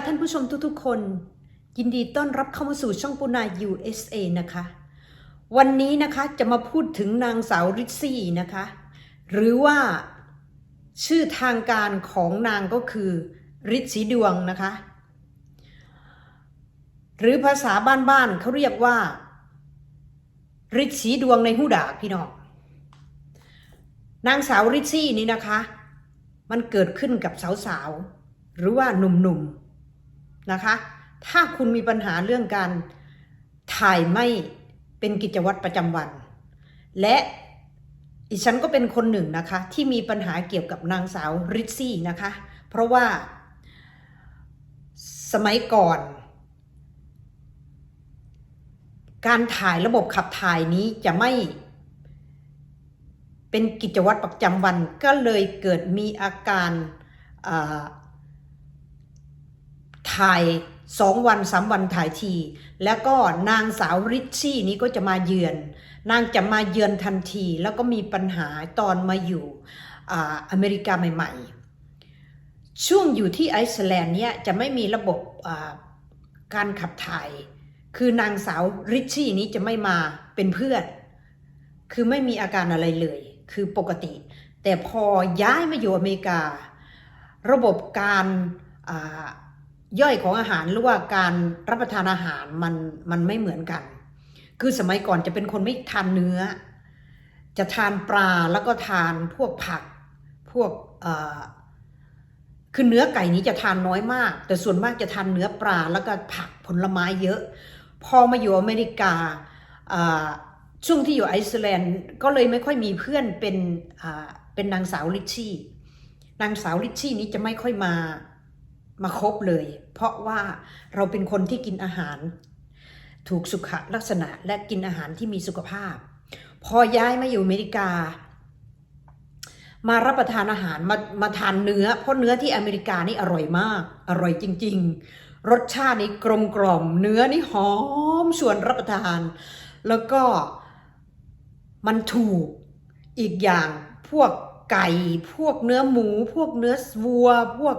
ค่ะท่านผู้ชมทุกๆ คน ยินดีต้อนรับเข้ามาสู่ช่องปูนา USA นะคะ วันนี้นะคะจะมาพูดถึงนางสาวริซซี่นะคะ หรือว่าชื่อทางการของนางก็คือริศสีดวงนะคะ หรือภาษาบ้านๆเขาเรียกว่าริศสีดวงในหูดาพี่น้องนางสาวริซซี่นี่นะคะ มันเกิดขึ้นกับสาวๆหรือว่าหนุ่มๆ นะคะถ้าคุณมีปัญหาเรื่องการถ่ายไม่เป็นกิจวัตรประจำวัน และอีฉันก็เป็นคนหนึ่งนะคะ ที่มีปัญหาเกี่ยวกับนางสาวริซซี่นะคะ เพราะว่าสมัยก่อน การถ่ายระบบขับถ่ายนี้จะไม่ เป็นกิจวัตรประจำวันก็เลยเกิดมีอาการ ถ่ายสองวันสามวันถ่ายที แล้วก็นางสาวริชชี่นี้ก็จะมาเยือน นางจะมาเยือนทันที แล้วก็มีปัญหาตอนมาอยู่อเมริกาใหม่ ๆ ช่วงอยู่ที่ไอซ์แลนด์เนี่ยจะไม่มีระบบการขับถ่าย คือนางสาวริชชี่นี้จะไม่มาเป็นเพื่อน คือไม่มีอาการอะไรเลย คือปกติ แต่พอย้ายมาอยู่อเมริกา ระบบการ ย่อยของอาหารหรือว่าการรับประทานอาหารมันมันไม่เหมือนกัน คือสมัยก่อนจะเป็นคนไม่ทานเนื้อ จะทานปลาแล้วก็ทานพวกผักพวกเอ่อคือเนื้อไก่นี้จะทานน้อยมาก แต่ส่วนมากจะทานเนื้อปลาแล้วก็ผักผลไม้เยอะ พอมาอยู่อเมริกาช่วงที่อยู่ไอซ์แลนด์ก็เลยไม่ค่อยมีเพื่อนเป็นเป็นนางสาวลิชชี่นางสาวลิชชี่นี้จะไม่ค่อยมา มาครบเลย เพราะว่าเราเป็นคนที่กินอาหาร ถูกสุขลักษณะและกินอาหารที่มีสุขภาพ พอย้ายมาอยู่อเมริกา มารับประทานอาหารมามาทานเนื้อ เพราะเนื้อที่อเมริกานี่อร่อยมาก อร่อยจริง ๆ รสชาตินี่กลมกล่อม เนื้อนี่หอมชวนรับประทาน แล้วก็มันถูกอีกอย่างพวกไก่ พวกเนื้อหมู พวกเนื้อวัว พวก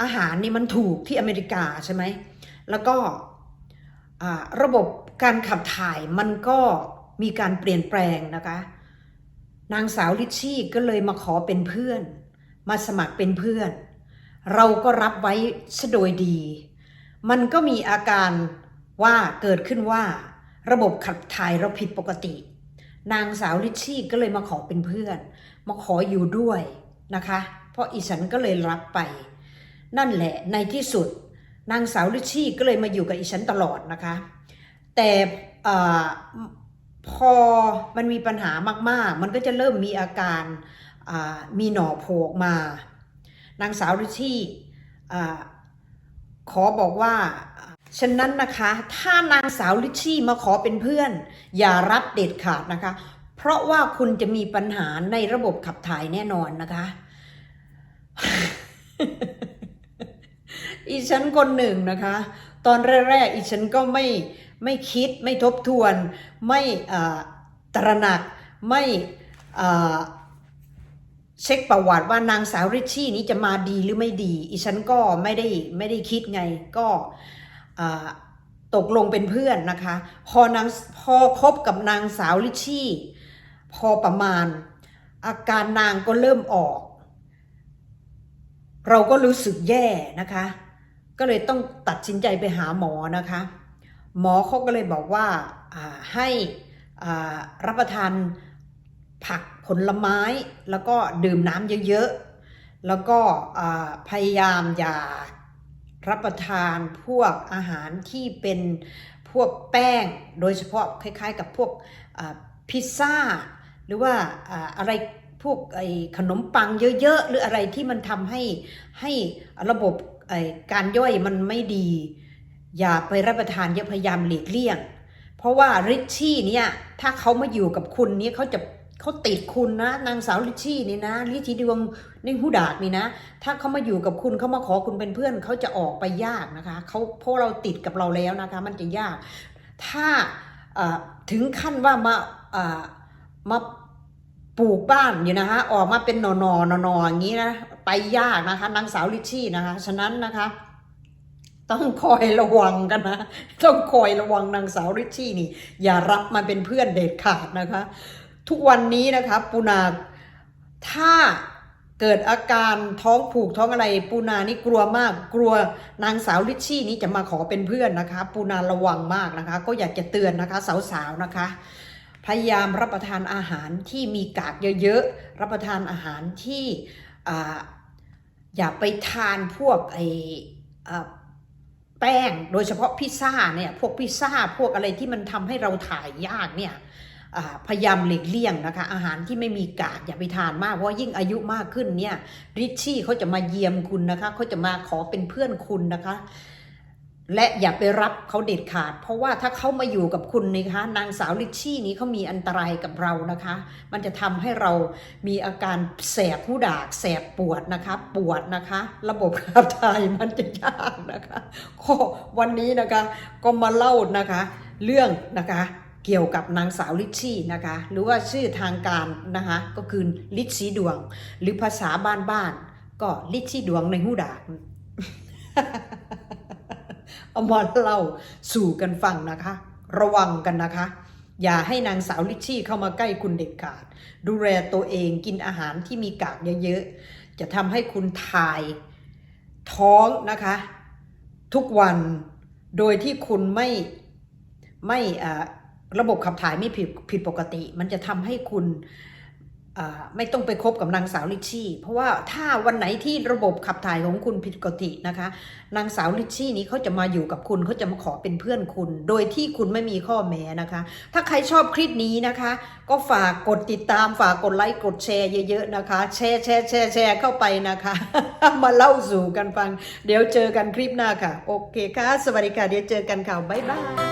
อาหารนี่มันถูกที่อเมริกาใช่ไหม แล้วก็ระบบการขับถ่ายมันก็มีการเปลี่ยนแปลงนะคะ นางสาวลิชชี่ก็เลยมาขอเป็นเพื่อน มาสมัครเป็นเพื่อน เราก็รับไว้ซะโดยดี มันก็มีอาการว่าเกิดขึ้นว่า ระบบขับถ่ายเราผิดปกติ นางสาวลิชชี่ก็เลยมาขอเป็นเพื่อน มาขออยู่ด้วยนะคะ เพราะอีฉันก็เลยรับไป นั่นแหละในที่สุด นางสาวลิชชี่ก็เลยมาอยู่กับอีฉันตลอดนะคะ แต่พอมันมีปัญหามากๆ มันก็จะเริ่มมีอาการมีหน่อโผล่มา นางสาวลิชชี่ขอบอกว่าฉะนั้นนะคะ ถ้านางสาวลิชชี่มาขอเป็นเพื่อน อย่ารับเด็ดขาดนะคะ เพราะว่าคุณจะมีปัญหาในระบบขับถ่ายแน่นอนนะคะ อีฉันคนหนึ่งนะคะ ตอนแรกๆอีฉันก็ไม่ไม่คิดไม่ทบทวน ไม่ตระหนักไม่เช็คประวัติว่านางสาวริชชี่นี้จะมาดีหรือไม่ดี อีฉันก็ไม่ได้ไม่ได้คิดไงก็ตกลงเป็นเพื่อนนะคะ พอนางพอคบกับนางสาวลิชชี่ พอประมาณ อาการนางก็เริ่มออก เราก็รู้สึกแย่นะคะ ก็เลยต้องตัดสินใจไปหาหมอนะคะ หมอเขาก็เลยบอกว่าให้รับประทานผักผลไม้ แล้วก็ดื่มน้ำเยอะๆ แล้วก็พยายามอย่ารับประทานพวกอาหารที่เป็นพวกแป้ง โดยเฉพาะคล้ายๆกับพวกพิซซ่า หรือว่าอะไรพวกไอขนมปังเยอะๆ หรืออะไรที่มันทำให้ให้ระบบ การย่อยมันไม่ดี อย่าไปรับประทานเยอะพยายามหลีกเลี่ยง เพราะว่าริชชี่เนี่ยถ้าเขามาอยู่กับคุณเนี่ยเขาจะเขาติดคุณนะ นางสาวริชชี่นี่นะลิชชี่ดวงในหูดาดนี่นะ ถ้าเขามาอยู่กับคุณเขามาขอคุณเป็นเพื่อนเขาจะออกไปยากนะคะเขาเพราะเราติดกับเราแล้วนะคะ มันจะยาก ถ้าถึงขั้นว่ามามา ปลูกบ้านอยู่นะคะออกมาเป็นหนอนๆหนอๆอย่างนี้นะไปยากนะคะนางสาวลิชชี่นะคะ ฉะนั้นนะคะ ต้องคอยระวังกันนะต้องคอยระวังนางสาวริชชี่นี่ อย่ารับมาเป็นเพื่อนเด็ดขาดนะคะ ทุกวันนี้นะคะปูนาถ้าเกิดอาการท้องผูกท้องอะไร ปูนานี่กลัวมาก กลัวนางสาวริชชี่นี้จะมาขอเป็นเพื่อนนะคะ ปูนาระวังมากนะคะ ก็อยากจะเตือนนะคะ สาวๆนะคะ พยายามรับประทานอาหารที่มีกากเยอะๆ รับประทานอาหารที่อ่าอย่าไปทานพวกไอแป้งโดยเฉพาะพิซซ่าเนี่ยพวกพิซซ่าพวกอะไรที่มันทำให้เราถ่ายยากเนี่ยพยายามหลีกเลี่ยงนะคะ อาหารที่ไม่มีกากอย่าไปทานมากเพราะยิ่งอายุมากขึ้นเนี่ยริชชี่เขาจะมาเยี่ยมคุณนะคะเขาจะมาขอเป็นเพื่อนคุณนะคะ และอย่าไปรับเขาเด็ดขาด เพราะว่าถ้าเขามาอยู่กับคุณนะคะนางสาวลิชชี่นี้เขามีอันตรายกับเรานะคะ มันจะทำให้เรามีอาการแสบหูดากแสบปวดนะคะ ปวดนะคะ ระบบขับถ่ายมันจะยากนะคะก็วันนี้นะคะก็มาเล่านะคะ เรื่องนะคะเกี่ยวกับนางสาวลิชชี่นะคะ หรือว่าชื่อทางการนะคะก็คือลิชชี่ดวง หรือภาษาบ้านๆก็ลิชชี่ดวงในหูดาก เอามาเล่าสู่กันฟังนะคะ ระวังกันนะคะ อย่าให้นางสาวลิชชี่เข้ามาใกล้คุณเด็ดขาด ดูแลตัวเองกินอาหารที่มีกากเยอะๆ จะทำให้คุณถ่ายท้องนะคะ ทุกวันโดยที่คุณไม่ไม่อ่าระบบขับถ่ายไม่ผิดผิดปกติ มันจะทำให้คุณ ไม่ต้องไปคบกับนางสาวลิชชี่ เพราะว่าถ้าวันไหนที่ระบบขับถ่ายของคุณผิดปกตินะคะ นางสาวลิชชี่นี้เขาจะมาอยู่กับคุณเขาจะมาขอเป็นเพื่อนคุณ โดยที่คุณไม่มีข้อแม้นะคะ ถ้าใครชอบคลิปนี้นะคะ ก็ฝากกดติดตามฝากกดไลค์กดแชร์เยอะๆนะคะ แชร์แชร์แชร์แชร์เข้าไปนะคะ มาเล่าสู่กันฟัง เดี๋ยวเจอกันคลิปหน้าค่ะ โอเคค่ะ สวัสดีค่ะเดี๋ยวเจอกันค่ะบ๊ายบาย